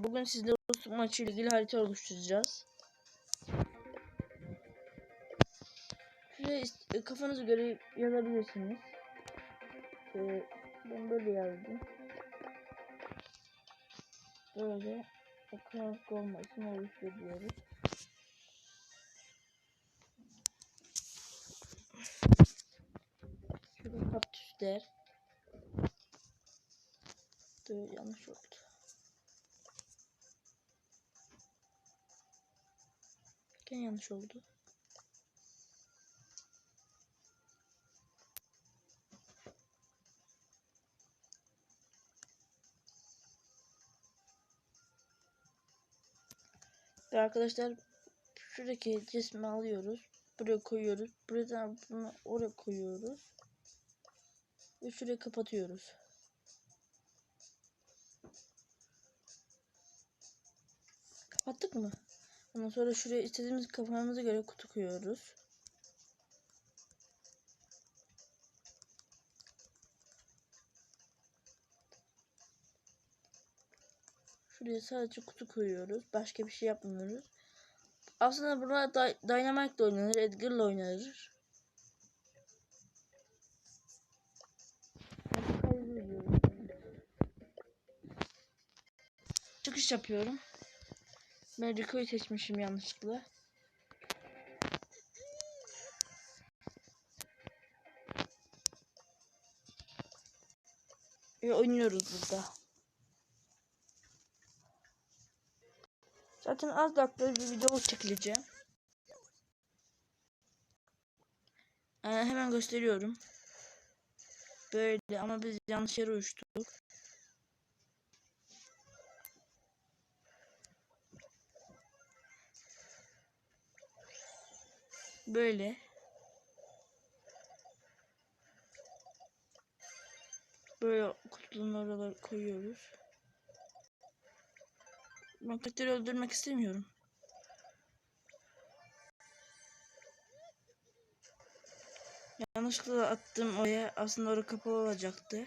bugün sizle dostluk maçı ile ilgili harita oluşturacağız. Şuraya ist- e, kafanıza göre yazabilirsiniz. Ee, ben böyle yazdım. Böyle okuyarak olmasın oluştur. Şurada kaktüsler. Dur yanlış oldu. Gene yanlış oldu. Ve arkadaşlar şuradaki cismi alıyoruz. Buraya koyuyoruz. Buradan bunu oraya koyuyoruz. Ve şurayı kapatıyoruz. Kapattık mı? Ondan sonra şuraya istediğimiz kafamıza göre kutu koyuyoruz. Şuraya sadece kutu koyuyoruz. Başka bir şey yapmıyoruz. Aslında Dy- Dynamite ile oynanır, Edgar ile oynanır. Çıkış yapıyorum. Ben Rico'yu seçmişim yanlışlıkla. Ve oynuyoruz burada. Zaten az dakika bir video çekileceğim. Ee, hemen gösteriyorum. Böyle ama biz yanlış yere uçtuk. Böyle. Böyle kutunun oraları koyuyoruz. Karakteri öldürmek istemiyorum. Yanlışlıkla attım oraya. Aslında orası kapalı olacaktı.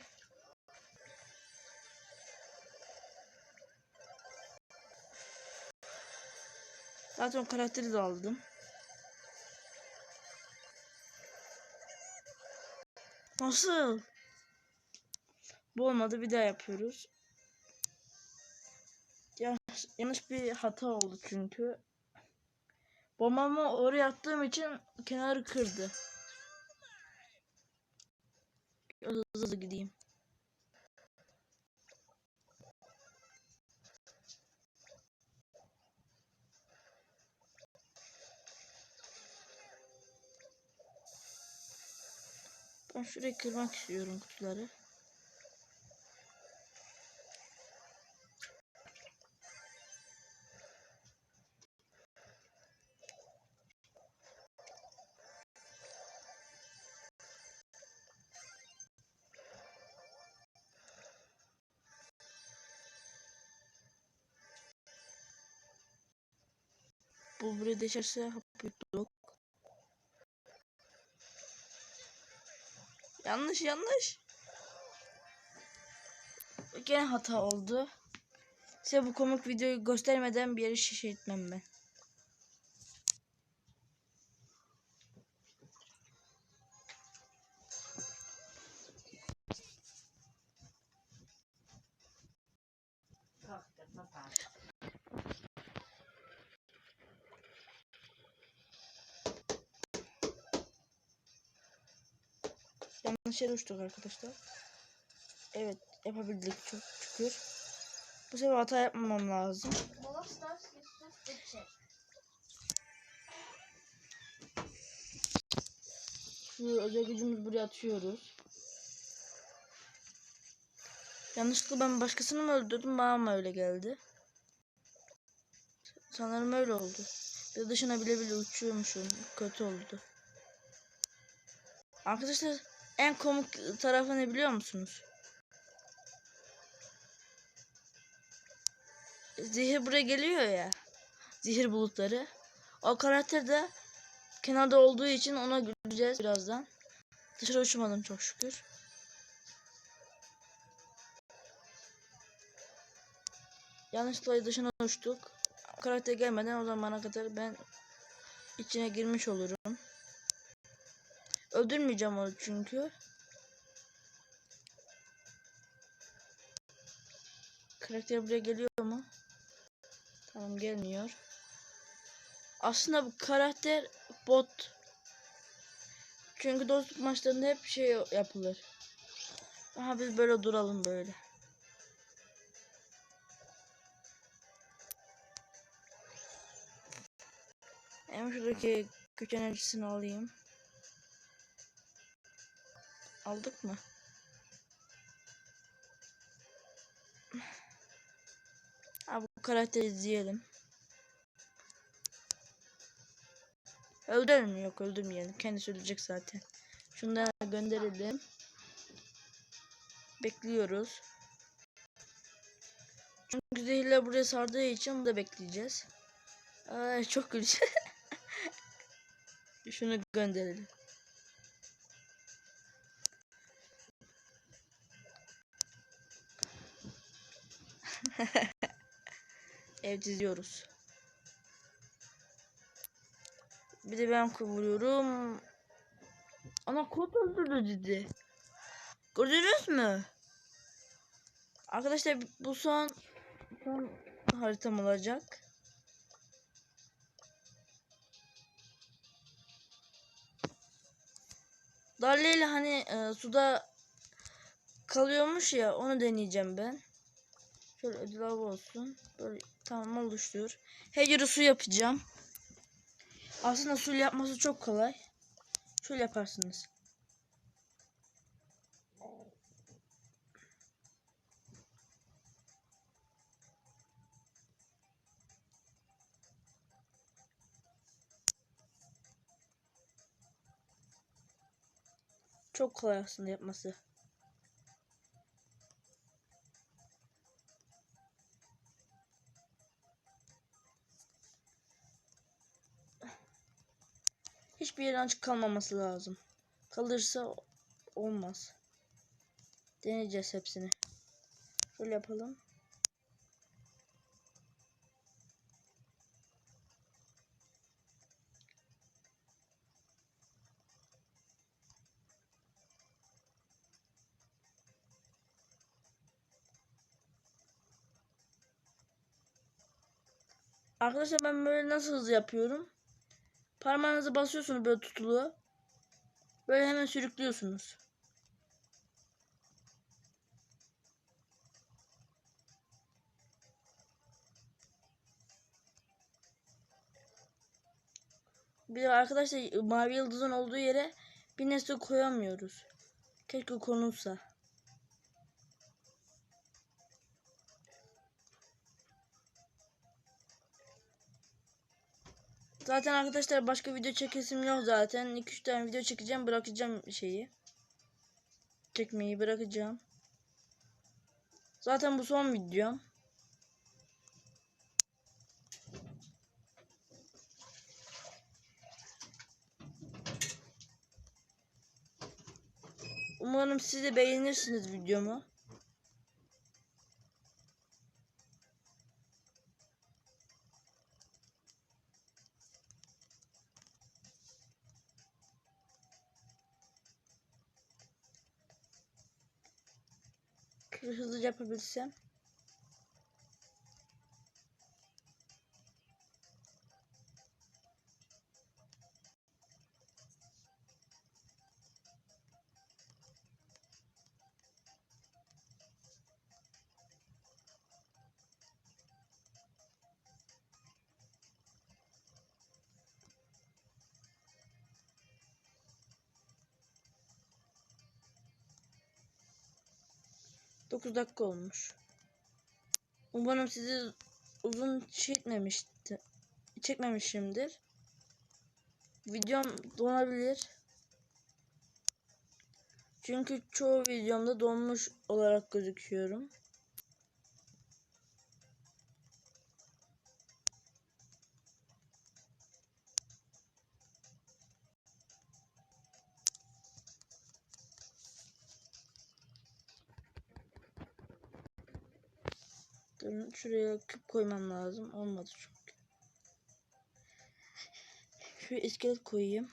Zaten karakteri de aldım. Nasıl? Bu olmadı bir daha yapıyoruz. Yanlış, yanlış bir hata oldu çünkü. Bombamı oraya attığım için kenarı kırdı. Hızlı hızlı gideyim. Ben şurayı kırmak istiyorum kutuları. Bu buraya deşerse hapıyorduk. Yanlış yanlış. Gene hata oldu. Size bu komik videoyu göstermeden bir yeri şişe etmem ben. Yanlış yere uçtuk arkadaşlar. Evet yapabildik çok şükür. Bu sefer hata yapmamam lazım. Şu özel gücümüzü buraya atıyoruz. Yanlışlıkla ben başkasını mı öldürdüm bana mı öyle geldi? Sanırım öyle oldu. Bir dışına bile bile uçuyormuşum. Kötü oldu. Arkadaşlar en komik tarafı ne biliyor musunuz? Zehir buraya geliyor ya. Zehir bulutları. O karakter de kenarda olduğu için ona güleceğiz birazdan. Dışarı uçmadım çok şükür. Yanlışlıkla dışına uçtuk. Karakter gelmeden o zamana kadar ben içine girmiş olurum. Öldürmeyeceğim onu çünkü. Karakter buraya geliyor mu? Tamam gelmiyor. Aslında bu karakter bot. Çünkü dostluk maçlarında hep şey yapılır. Aha biz böyle duralım böyle. Hem şuradaki güç enerjisini alayım. Aldık mı? Ha bu karakteri izleyelim. Mi? Yok öldürmeyelim. Kendisi ölecek zaten. Şunları gönderelim. Bekliyoruz. Çünkü zehirler buraya sardığı için da bekleyeceğiz. Ay çok gülüş. Şunu gönderelim. Ev diziyoruz. Bir de ben vuruyorum. Ana kod öldürdü dedi. Gördünüz mü? Arkadaşlar bu son son haritam olacak. Darla ile hani e, suda kalıyormuş ya onu deneyeceğim ben. Şöyle ödül avı olsun. Böyle tamam oluştur. Hecri su yapacağım. Aslında su yapması çok kolay. Şöyle yaparsınız. Çok kolay aslında yapması. Hiçbir yerin açık kalmaması lazım. Kalırsa olmaz. Deneyeceğiz hepsini. Şöyle yapalım. Arkadaşlar ben böyle nasıl hızlı yapıyorum? Parmağınızı basıyorsunuz böyle tutulu. Böyle hemen sürüklüyorsunuz. Bir de arkadaşlar mavi yıldızın olduğu yere bir nesne koyamıyoruz. Keşke konulsa. Zaten arkadaşlar başka video çekesim yok zaten. 2-3 tane video çekeceğim bırakacağım şeyi. Çekmeyi bırakacağım. Zaten bu son videom. Umarım siz de beğenirsiniz videomu. Hızlıca yapabilsem. Dokuz dakika olmuş. Umarım sizi uzun çekmemişti. Çekmemişimdir. Videom donabilir. Çünkü çoğu videomda donmuş olarak gözüküyorum. Durun şuraya küp koymam lazım. Olmadı çünkü. Şuraya iskelet koyayım.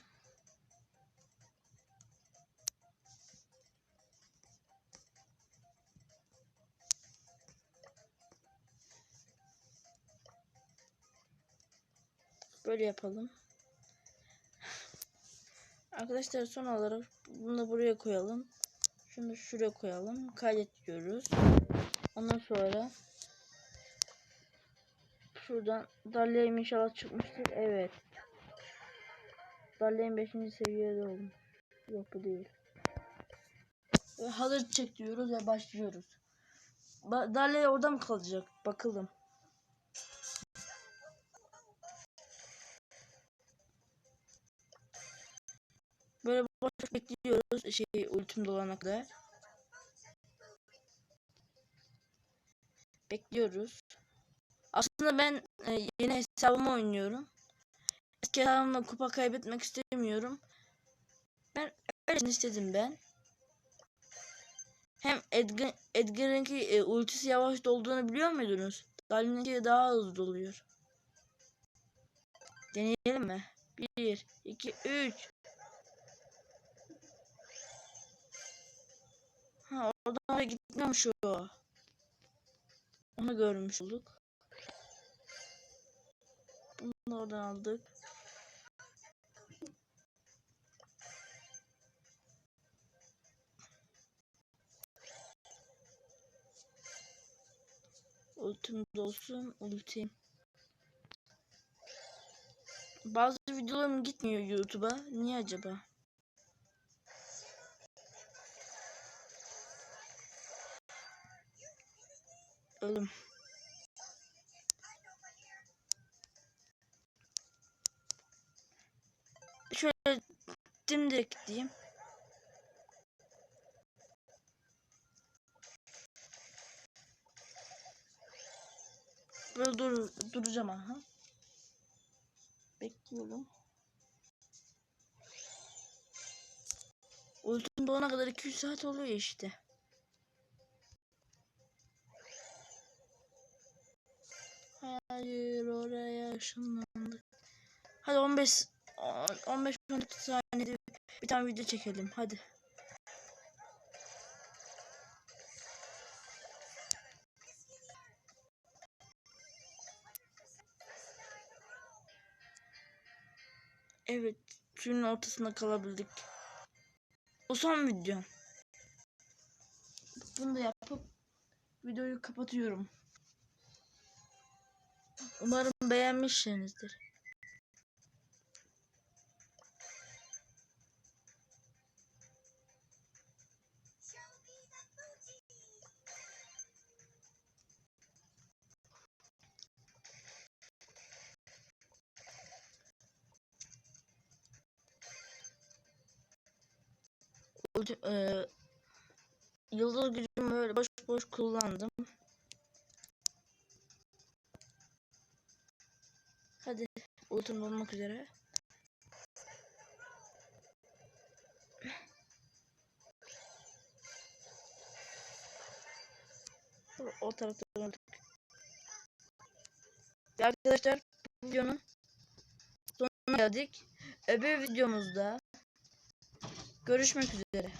Böyle yapalım. Arkadaşlar son olarak bunu buraya koyalım. Şunu şuraya koyalım. Kaydet diyoruz. Şuradan Darleyim inşallah çıkmıştır. Evet. Darleyim 5. seviyede oldum. Yok bu değil. Ve hazır çek diyoruz ve başlıyoruz. Ba Darley orada mı kalacak? Bakalım. Böyle boş bekliyoruz şey ultim dolana kadar. Bekliyoruz. Aslında ben e, yeni hesabımı oynuyorum. Eski hesabımla kupa kaybetmek istemiyorum. Ben öyle istedim ben. Hem Edgar, Edgar'ınki e, ultisi yavaş dolduğunu biliyor muydunuz? Darlin'inki daha hızlı doluyor. Deneyelim mi? 1, 2, 3. Ha oradan oraya gitmiyormuş o. Onu görmüş olduk. Oradan aldık. Ultim dolsun ultim. Bazı videolarım gitmiyor YouTube'a. Niye acaba? Ölüm. Dimdirek diyeyim. Böyle dur duracağım aha. Bekliyorum. Ultim dolana kadar 200 saat oluyor işte. Hayır oraya ışınlandık. Hadi 15 15 14 saniyede bir tane video çekelim hadi. Evet, suyun ortasında kalabildik. O son videom. Bunu da yapıp videoyu kapatıyorum. Umarım beğenmişsinizdir. Ulti- eee, Yıldız gücümü böyle boş boş kullandım. Hadi ultim olmak üzere. O tarafta. Ve Arkadaşlar videonun sonuna geldik. Öbür videomuzda görüşmek üzere.